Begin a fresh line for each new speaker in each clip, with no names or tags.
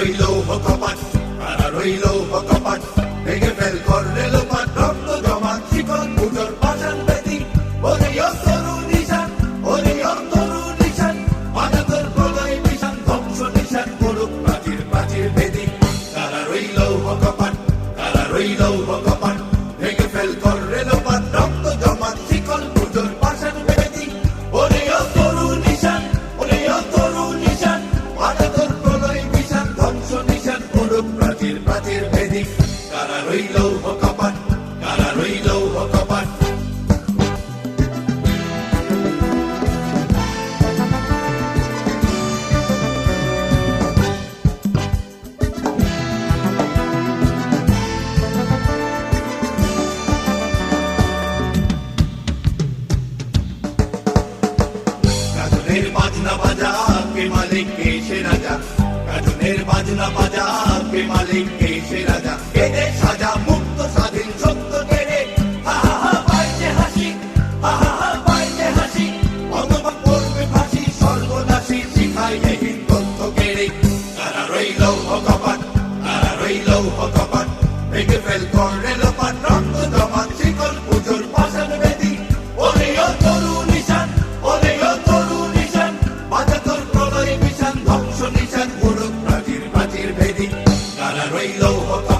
রইল কপাট তারা রইল কপাট ওই লৌহ কপাট কারার ওই লৌহ কপাট। বাজনা বাজা, কে মালিক, কে সে রাজা? কাজনের বাজনা বাজা, কে মালিক, কে ফেল রক্ত জমান শিকল পুজোর পাশান বেদি ওরে ও তরু নিশান ওরে ও তরু নিশান বাজা তোর প্রলয় নিশান ধ্বংস নিশান গুরুক প্রাচীর প্রাচীর ভেদি তারা রইল ভগবান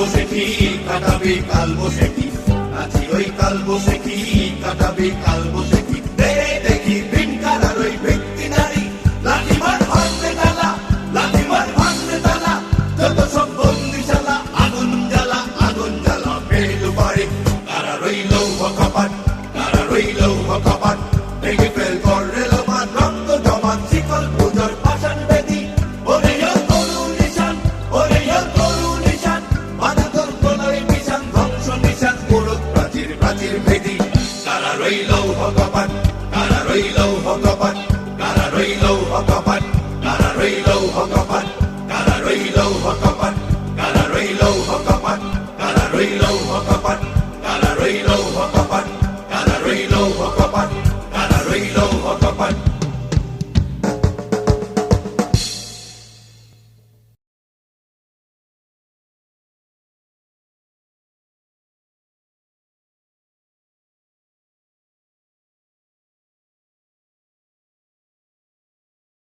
বসে কি কাটাবি বসে কি ওই কাল বসে কি কাটাবি কপাট কারা রই লৌহ কপাট কারা রই লৌহ কপাট কারা রই লৌহ কপাট কারা রই লৌহ কপাট কারা রই লৌহ কারা রই লৌহ